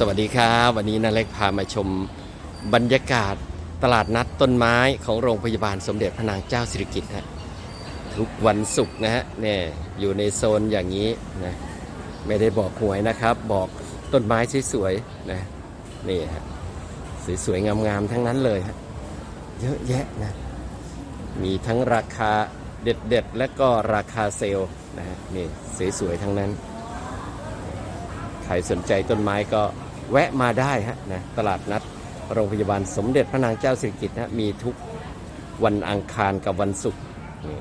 สวัสดีครับ วันนี้นาเล็กพามาชมบรรยากาศตลาดนัดต้นไม้ของโรงพยาบาลสมเด็จพระนางเจ้าสิริกิติ์ฮะทุกวันศุกร์นะฮะเนี่ยอยู่ในโซนอย่างนี้นะไม่ได้บอกหวยนะครับ บอกต้นไม้สวยๆนะนี่ฮะสวยๆงามๆทั้งนั้นเลยฮะเยอะแยะนะมีทั้งราคาเด็ดๆ และก็ราคาเซลล์นะฮะนี่สวยๆทั้งนั้นใครสนใจต้นไม้ก็ แวะมาได้ฮะนะตลาดนัดโรงพยาบาลสมเด็จพระนางเจ้าสิริกิติ์นะมีทุกวันอังคารกับวันศุกร์นี่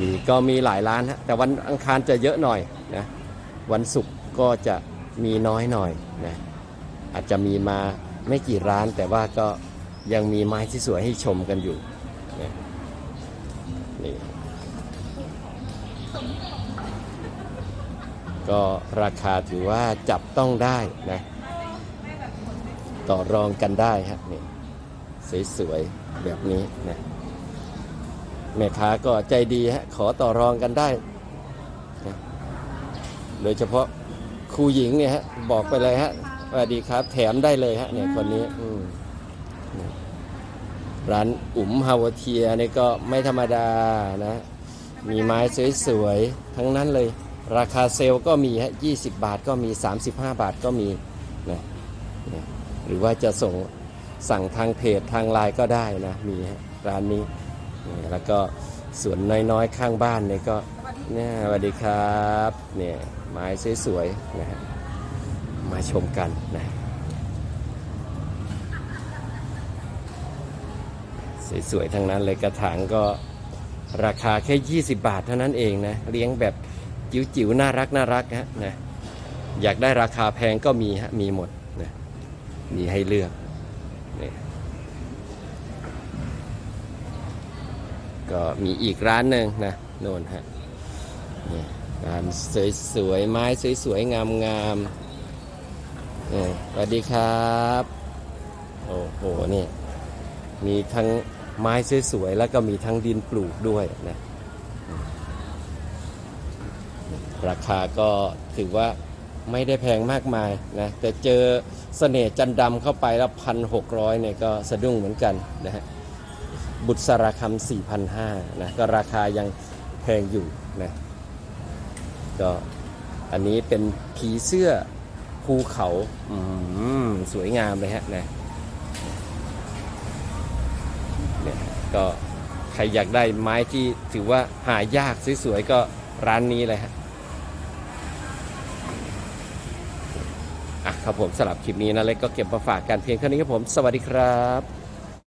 มีก็มีหลายร้านฮะแต่วันอังคารจะเยอะหน่อยนะวันศุกร์ก็จะมีน้อยหน่อยนะอาจจะมีมาไม่กี่ร้าน แต่ว่าก็ยังมีไม้ที่สวยให้ชมกันอยู่นะนี่ ก็ราคาถือว่าจับต้องได้นะ ต่อรองกันได้ฮะนี่สวยๆแบบนี้นะแม่ค้าก็ใจดีฮะขอต่อรองกันได้นะโดยเฉพาะครูหญิงเนี่ยฮะบอกไปเลยฮะสวัสดีครับแถมได้เลยฮะเนี่ยคนนี้อืร้านอุ๋มฮาวเทียนี่ก็ไม่ธรรมดานะ มีไม้สวยๆทั้งนั้นเลย ราคาเซลล์ก็มีฮะ20บาทก็มี 35 บาทก็มีนะนะหรือว่าจะส่งสั่งทางเพจทางไลน์ก็ได้นะมีฮะร้านนี้นี่แล้วก็สวนน้อยๆ ข้างบ้านเนี่ยก็เนี่ยสวัสดีครับเนี่ยไม้สวยๆนะฮะมาชมกันนะสวยๆทั้งนั้นเลยกระถางก็ราคาแค่ 20 บาทเท่านั้นเองนะเลี้ยงแบบ จิ๋วๆน่ารักน่ารักฮะนะอยากได้ราคาแพงก็มีฮะมีหมดนะมีให้เลือกนี่ก็มีอีกร้านหนึ่งนะโน่นฮะนี่ร้านสวยๆไม้สวยๆงามๆนี่สวัสดีครับโอ้โหนี่มีทั้งไม้สวยๆแล้วก็มีทั้งดินปลูกด้วยนะ ราคาก็ถือว่าไม่ได้แพงมากมายนะ แต่เจอเสน่ห์จันดำเข้าไปแล้วพันหกร้อยเนี่ยก็สะดุ้งเหมือนกันนะฮะ บุตรสารคำสี่พันห้านะ ก็ราคายังแพงอยู่นะ ก็อันนี้เป็นผีเสื้อภูเขาอืมสวยงามเลยฮะนะเนี่ยก็ใครอยากได้ไม้ที่ถือว่าหายากสวยๆก็ร้านนี้เลยฮะ อะครับผมสำหรับคลิปนี้นะเล็กก็เก็บมาฝากกันเพียงเท่านี้ครับผม สวัสดีครับ